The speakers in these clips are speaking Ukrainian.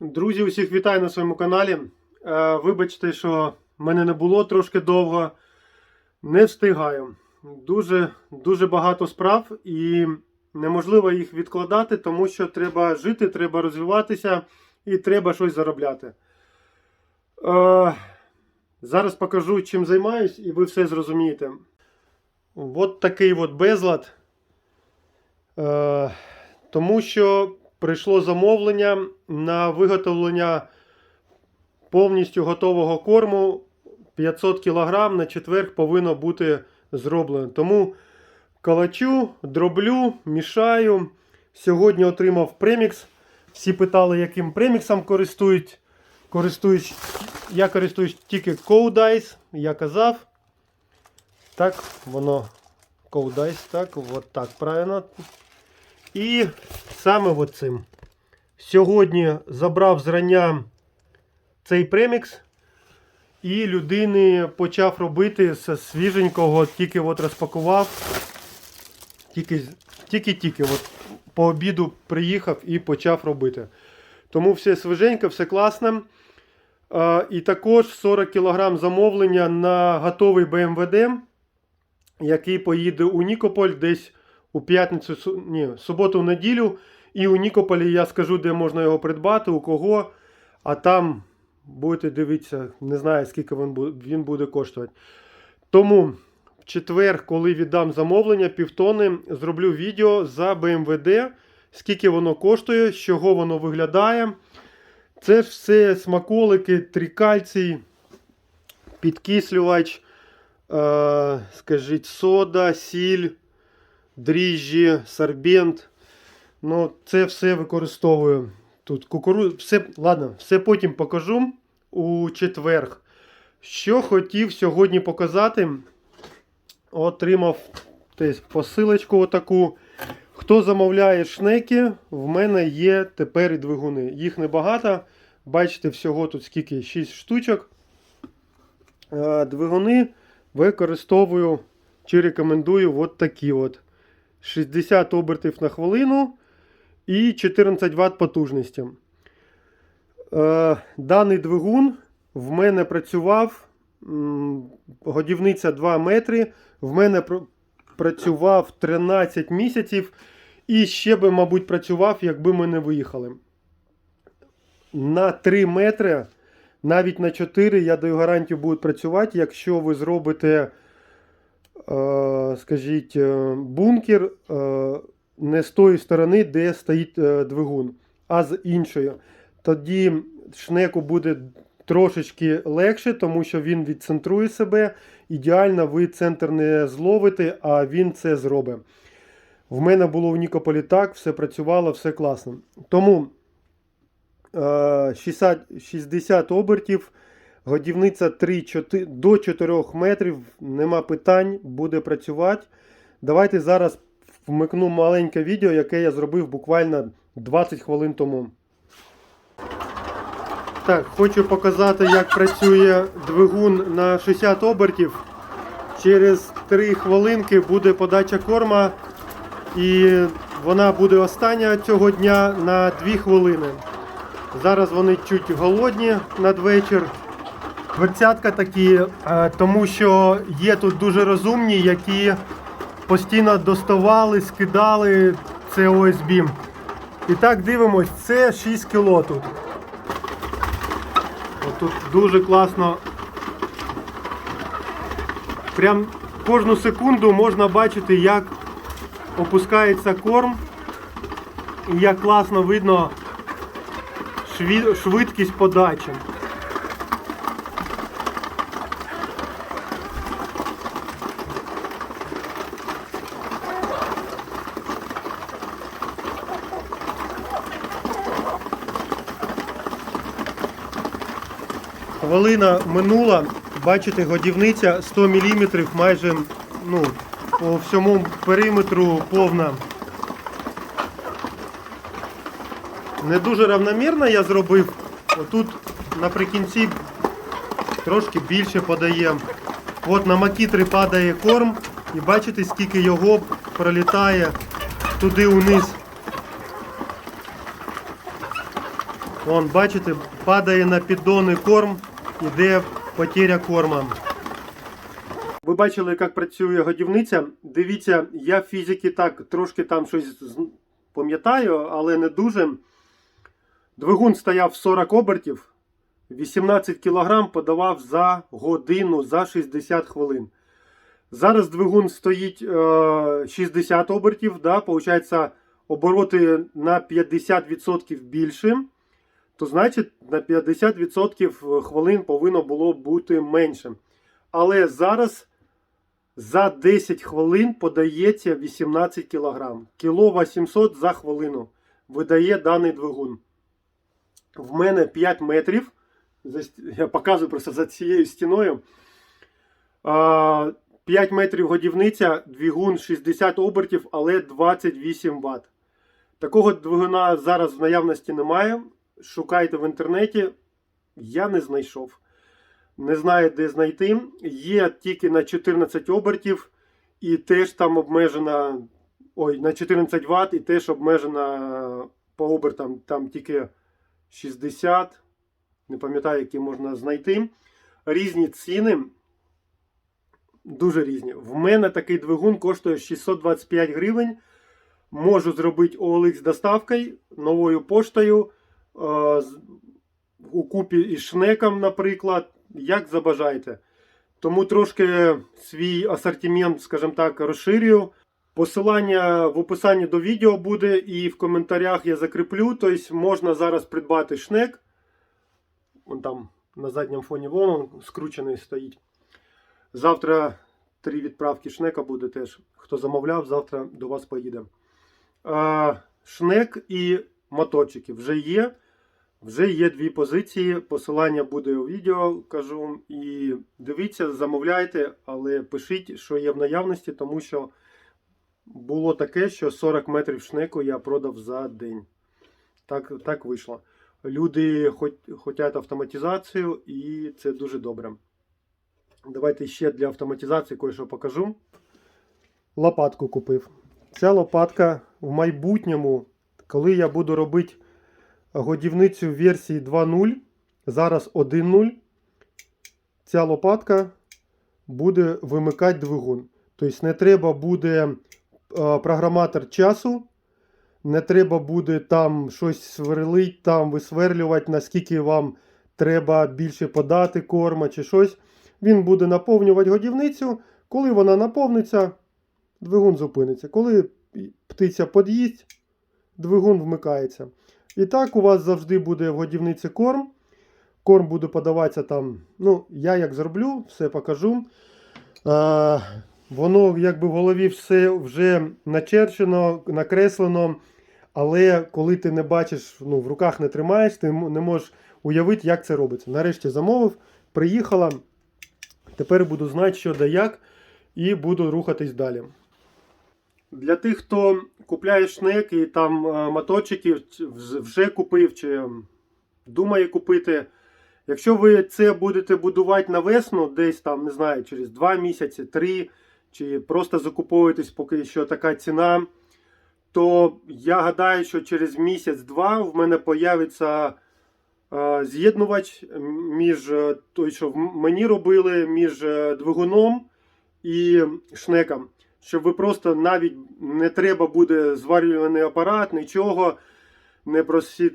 Друзі, усіх вітаю на своєму каналі. Е, Вибачте, що мене не було трошки довго. Не встигаю. Дуже, дуже багато справ і неможливо їх відкладати, тому що треба жити, треба розвиватися і треба щось заробляти. Е, Зараз покажу, чим займаюсь, і ви все зрозумієте. От такий от безлад. Е, Тому що прийшло замовлення на виготовлення повністю готового корму 500 кг на четверг повинно бути зроблено. Тому калачу, дроблю, мішаю. Сьогодні отримав премікс. Всі питали, яким преміксом користують. Користуюсь, я користуюсь тільки Code я казав. Так, воно Code так, от так правильно. І саме от цим. Сьогодні забрав зрання цей премікс. І людини почав робити з свіженького, тільки от розпакував. Тільки, тільки-тільки от по обіду приїхав і почав робити. Тому все свіженько, все класно. А, і також 40 кг замовлення на готовий БМВД, який поїде у Нікополь десь у п'ятницю, ні, суботу, неділю. І у Нікополі я скажу, де можна його придбати, у кого. А там будете дивитися, не знаю, скільки він буде, він буде коштувати. Тому в четвер, коли віддам замовлення, півтони, зроблю відео за БМВД, скільки воно коштує, з чого воно виглядає. Це ж все смаколики, трикальцій, підкислювач, е, скажіть, сода, сіль, дріжджі, сорбент. Ну, це все використовую. Тут кукуру... все, ладно, все потім покажу у четверг. Що хотів сьогодні показати, отримав десь посилочку отаку. Хто замовляє шнеки, в мене є тепер і двигуни. Їх небагато. Бачите, всього тут скільки 6 штучок. Е, Двигуни використовую чи рекомендую от такі от. 60 обертів на хвилину і 14 Вт потужності. Е, Даний двигун в мене працював годівниця 2 метри. В мене працював 13 місяців. І ще би, мабуть, працював, якби ми не виїхали. На 3 метри, навіть на 4, я даю гарантію, будуть працювати, якщо ви зробите, скажіть, е, бункер е, не з тої сторони, де стоїть е, двигун, а з іншої. Тоді шнеку буде трошечки легше, тому що він відцентрує себе. Ідеально, ви центр не зловите, а він це зробить. В мене було в Нікополі так, все працювало, все класно. Тому е, 60, 60 обертів, годівниця 3, 4, до 4 метрів, нема питань, буде працювати. Давайте зараз вмикну маленьке відео, яке я зробив буквально 20 хвилин тому. Так, хочу показати, як працює двигун на 60 обертів. Через 3 хвилинки буде подача корма. І вона буде остання цього дня на 2 хвилини. Зараз вони чуть голодні надвечір. Дверцятка такі, е, тому що є тут дуже розумні, які постійно доставали, скидали це ОСБ. І так дивимось, це 6 кг тут. Тут дуже класно. Прям кожну секунду можна бачити, як опускається корм. І як класно видно швидкість подачі. Хвилина минула, бачите, годівниця 100 мм майже ну, по всьому периметру повна. Не дуже равномірно я зробив. Отут наприкінці трошки більше подає. От на макітри падає корм і бачите, скільки його пролітає туди униз. Вон, бачите, падає на піддони корм, іде потеря корма. Ви бачили, як працює годівниця. Дивіться, я фізики так трошки там щось пам'ятаю, але не дуже. Двигун стояв 40 обертів, 18 кг подавав за годину, за 60 хвилин. Зараз двигун стоїть е, 60 обертів, да, получається обороти на 50% більше. То значить на 50% хвилин повинно було бути менше. Але зараз за 10 хвилин подається 18 кг. Кіло 800 за хвилину видає даний двигун. В мене 5 метрів. Я показую просто за цією стіною. 5 метрів годівниця, двигун 60 обертів, але 28 Вт. Такого двигуна зараз в наявності немає. Шукайте в інтернеті. Я не знайшов. Не знаю, де знайти. Є тільки на 14 обертів, і теж там обмежена. Ой, на 14 Вт, і теж обмежена по обертам там тільки 60. Не пам'ятаю, які можна знайти. Різні ціни. Дуже різні. В мене такий двигун коштує 625 гривень. Можу зробити OLX доставкою новою поштою. Е, у купі із шнеком, наприклад, як забажаєте. Тому трошки свій асортимент, скажімо так, розширюю. Посилання в описанні до відео буде і в коментарях я закріплю. Тобто можна зараз придбати шнек. Вон там на задньому фоні вон он скручений стоїть. Завтра три відправки шнека буде теж. Хто замовляв, завтра до вас поїде. Шнек і моточики вже є. Вже є дві позиції. Посилання буде у відео, кажу. І дивіться, замовляйте, але пишіть, що є в наявності, тому що було таке, що 40 метрів шнеку я продав за день. Так, так вийшло. Люди хочуть автоматизацію, і це дуже добре. Давайте ще для автоматизації кое-що покажу. Лопатку купив. Ця лопатка в майбутньому, коли я буду робити годівницю в версії 2.0, зараз 1.0, ця лопатка буде вимикати двигун. Тобто не треба буде е, програматор часу, не треба буде там щось сверлить, там висверлювати, наскільки вам треба більше подати корма чи щось. Він буде наповнювати годівницю. Коли вона наповниться, двигун зупиниться. Коли птиця під'їсть, двигун вмикається. І так у вас завжди буде в годівниці корм. Корм буде подаватися там. Ну, я як зроблю, все покажу. А, воно якби в голові все вже начерчено, накреслено. Але коли ти не бачиш, ну, в руках не тримаєш, ти не можеш уявити, як це робиться. Нарешті замовив, приїхала. Тепер буду знати, що да як, і буду рухатись далі. Для тих, хто купляє шнек і там е, чи вже купив чи думає купити. Якщо ви це будете будувати на весну, десь там, не знаю, через 2 місяці, 3, чи просто закуповуєтесь, поки що така ціна, то я гадаю, що через місяць-два в мене появиться е, з'єднувач між е, той, що мені робили, між двигуном і шнеком. Щоб ви просто навіть не треба буде зварюваний апарат, нічого, не просі,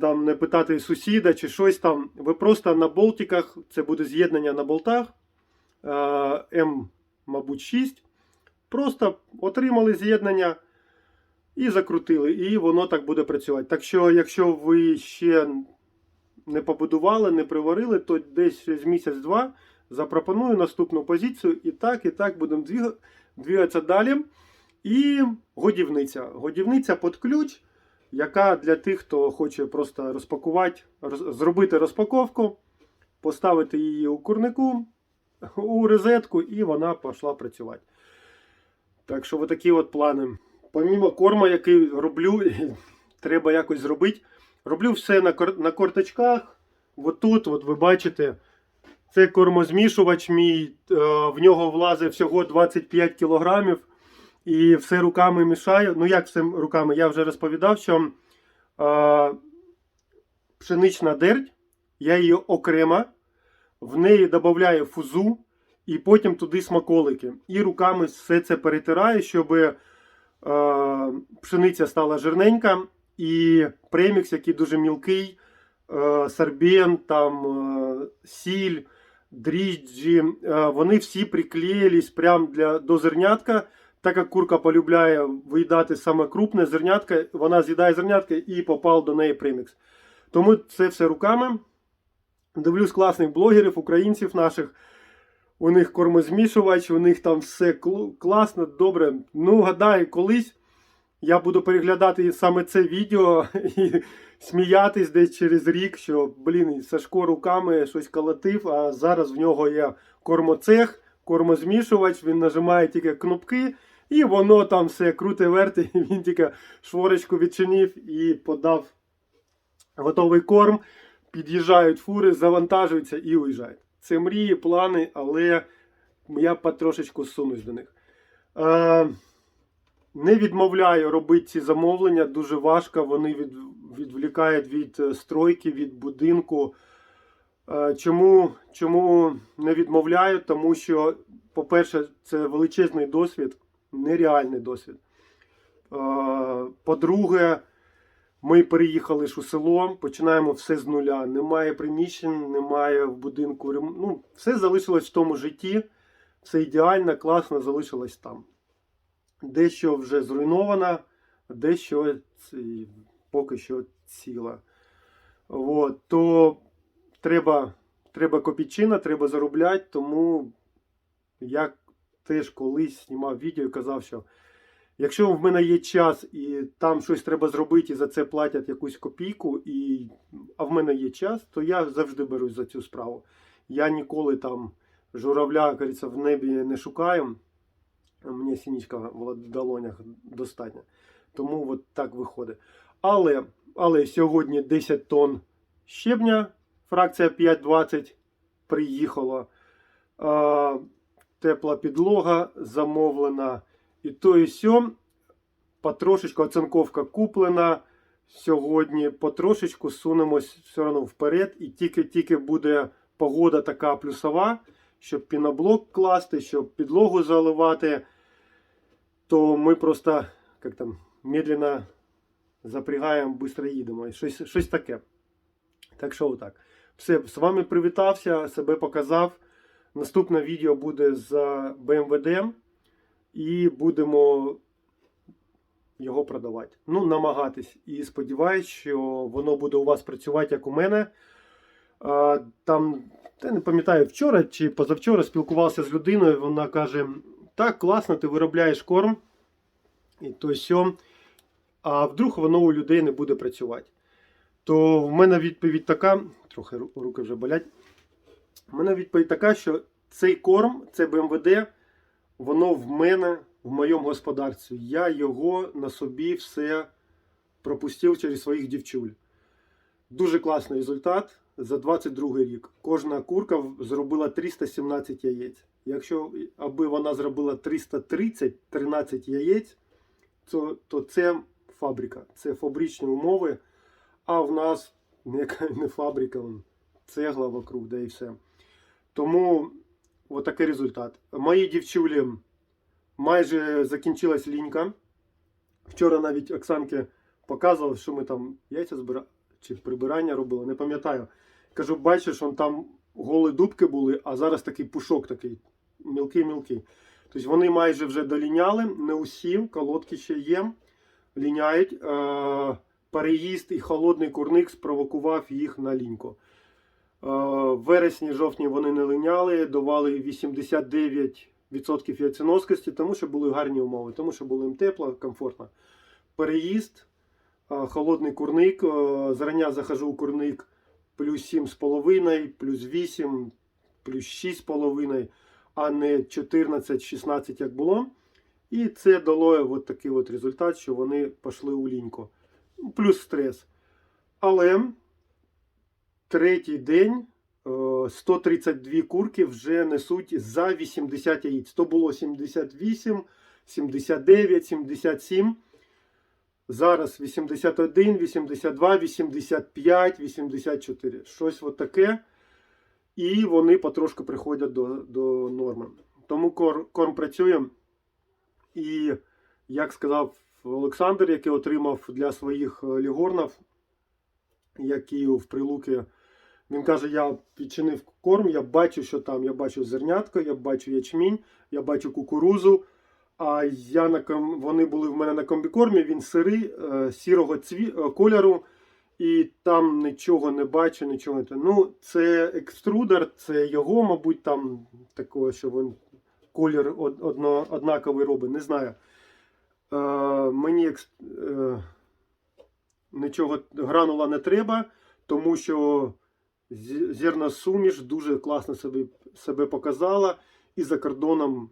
там, не питати сусіда чи щось там. Ви просто на болтиках, це буде з'єднання на болтах е, М, мабуть, 6. Просто отримали з'єднання і закрутили, і воно так буде працювати. Так що, якщо ви ще не побудували, не приварили, то десь через місяць-два запропоную наступну позицію. І так, і так будемо двіга- двигатися далі. І годівниця. Годівниця під ключ, яка для тих, хто хоче просто розпакувати, роз- зробити розпаковку, поставити її у курнику, у розетку, і вона пішла працювати. Так що, отакі от плани. Помімо корма, який роблю, треба якось зробити. Роблю все на, на корточках. От тут, от ви бачите, це кормозмішувач мій, е, в нього влазить всього 25 кілограмів. І все руками мішаю. Ну, як все руками? Я вже розповідав, що е, пшенична дерть, я її окремо, в неї додаю фузу і потім туди смаколики. І руками все це перетираю, щоб е, пшениця стала жирненька, і премікс, який дуже мілкий, е, сорбен, там, е, сіль, дріжджі, е, вони всі приклеїлись прямо для, до зернятка. Так як курка полюбляє виїдати саме крупне зернятка, вона з'їдає зернятка і попав до неї премікс. Тому це все руками. Дивлюсь класних блогерів, українців наших. У них кормозмішувач, у них там все класно, добре. Ну, гадаю, колись я буду переглядати саме це відео і сміятись десь через рік, що, блін, Сашко руками щось колотив, а зараз в нього є кормоцех, кормозмішувач, він нажимає тільки кнопки, і воно там все круте верти, і він тільки шворочку відчинив і подав готовий корм. Під'їжджають фури, завантажуються і уїжджають. Це мрії, плани, але я потрошечку сунусь до них. Не відмовляю робити ці замовлення, дуже важко. Вони від, відвлікають від е, стройки, від будинку. Е, чому, чому не відмовляю? Тому що, по-перше, це величезний досвід, нереальний досвід. Е, по-друге, ми переїхали ж у село, починаємо все з нуля. Немає приміщень, немає в будинку. Ну, все залишилось в тому житті, все ідеально, класно залишилось там. Дещо вже зруйновано, дещо поки що ціле. От, то треба, треба копійчина, треба заробляти, тому я теж колись знімав відео і казав, що Якщо в мене є час і там щось треба зробити, і за це платять якусь копійку, і, а в мене є час, то я завжди берусь за цю справу. Я ніколи там журавля, говориться, в небі не шукаю. Мені сінічка в долонях достатньо. Тому от так виходить. Але, але сьогодні 10 тонн щебня, фракція 5,20 приїхала. А, тепла підлога замовлена. І то і сьо, потрошечку оцинковка куплена сьогодні, потрошечку сунемось все одно вперед. І тільки-тільки буде погода така плюсова, щоб піноблок класти, щоб підлогу заливати, то ми просто як там, медленно запрягаємо, швидко їдемо. Щось, щось таке. Так що отак. Все, з вами привітався, себе показав. Наступне відео буде з BMWD і будемо його продавати. Ну, намагатись. І сподіваюсь, що воно буде у вас працювати, як у мене. Там, я не пам'ятаю, вчора чи позавчора спілкувався з людиною. Вона каже: так, класно, ти виробляєш корм. І то сьо. А вдруг воно у людей не буде працювати. То в мене відповідь така, трохи руки вже болять. У мене відповідь така, що цей корм, це БМВД, воно в мене в моєму господарстві. Я його на собі все пропустив через своїх дівчуль. Дуже класний результат за 22 рік. Кожна курка зробила 317 яєць. Якщо аби вона зробила 330 13 яєць, то, то це фабрика, це фабричні умови. А в нас ніяка не фабрика, цегла вокруг, да і все. Тому отакий результат. Мої дівчулі майже закінчилась лінька. Вчора навіть Оксанки показував, що ми там яйця збира... чи прибирання робили, не пам'ятаю. Кажу, бачиш, он там голі дубки були, а зараз такий пушок такий мілкий-мілкий. Тобто вони майже вже доліняли, не усі, колодки ще є, ліняють. Е- переїзд і холодний курник спровокував їх на ліньку. Е, В вересні, жовтні вони не линяли, давали 89% яйценоскості, тому що були гарні умови, тому що було їм тепло, комфортно. Переїзд, е, холодний курник. Зрання захожу у курник плюс 7,5, плюс 8, плюс 6,5, а не 14-16, як було. І це дало от такий от результат, що вони пішли у ліньку. Плюс стрес. Але третій день е, 132 курки вже несуть за 80 яєць. То було 78, 79, 77. Зараз 81, 82, 85, 84. Щось от таке. І вони потрошку приходять до, до норми. Тому кор, корм працює. І, як сказав Олександр, який отримав для своїх е, лігорнів, які в прилуки, він каже: я підчинив корм, я бачу, що там. Я бачу зернятко, я бачу ячмінь, я бачу кукурузу. А я на вони були в мене на комбікормі, він сирий, е, сірого цві... е, кольору, і там нічого не бачу, нічого не. Ну, це екструдер, це його, мабуть, там такого, що він колір одно... однаковий робить, не знаю. Е, мені екс... е, нічого гранула не треба, тому що зі- зерносуміш дуже класно себе, себе показала і за кордоном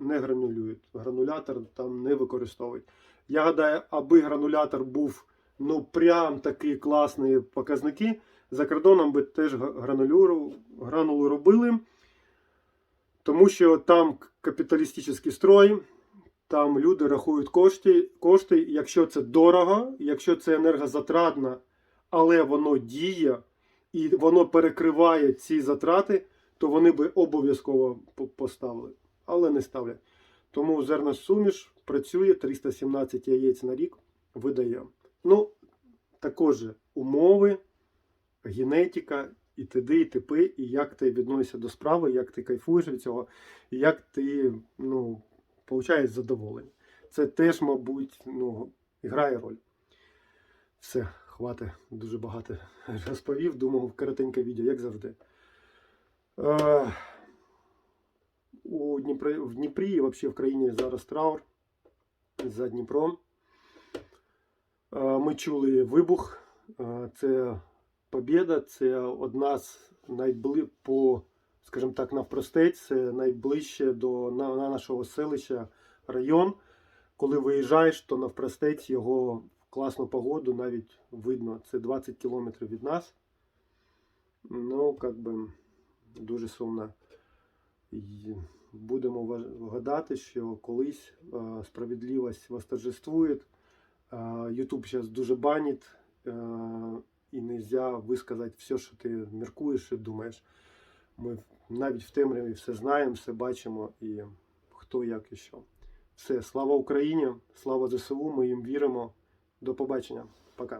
не гранулюють. Гранулятор там не використовують. Я гадаю, аби гранулятор був ну прям такі класні показники, за кордоном би теж гранулюру, гранулу робили, тому що там капіталістичний строй, там люди рахують кошти, кошти, якщо це дорого, якщо це енергозатратно, але воно діє і воно перекриває ці затрати, то вони би обов'язково поставили, але не ставлять. Тому зерносуміш працює 317 яєць на рік видає. Ну, також умови, генетика, і т.д. і т.п., і як ти відносишся до справи, як ти кайфуєш від цього, і як ти ну, получаєш задоволення. Це теж, мабуть, ну, грає роль. Все, хватить, дуже багато розповів. Думав, коротеньке відео, як завжди. Е, у Дніпрі, в Дніпрі і взагалі в країні зараз траур за Дніпром. Ми чули вибух. Це побєда, це одна з найбли по, скажімо так, навпростець, це найближче до на, на нашого селища район. Коли виїжджаєш, то навпростець його класну погоду навіть видно. Це 20 кілометрів від нас. Ну, як би дуже сумно. І будемо гадати, що колись справедливість восторжествує. Ютуб зараз дуже банить, е, і не можна висказати все, що ти міркуєш і думаєш. Ми навіть в темряві все знаємо, все бачимо і хто як і що. Все, слава Україні, слава ЗСУ, ми їм віримо. До побачення. Пока.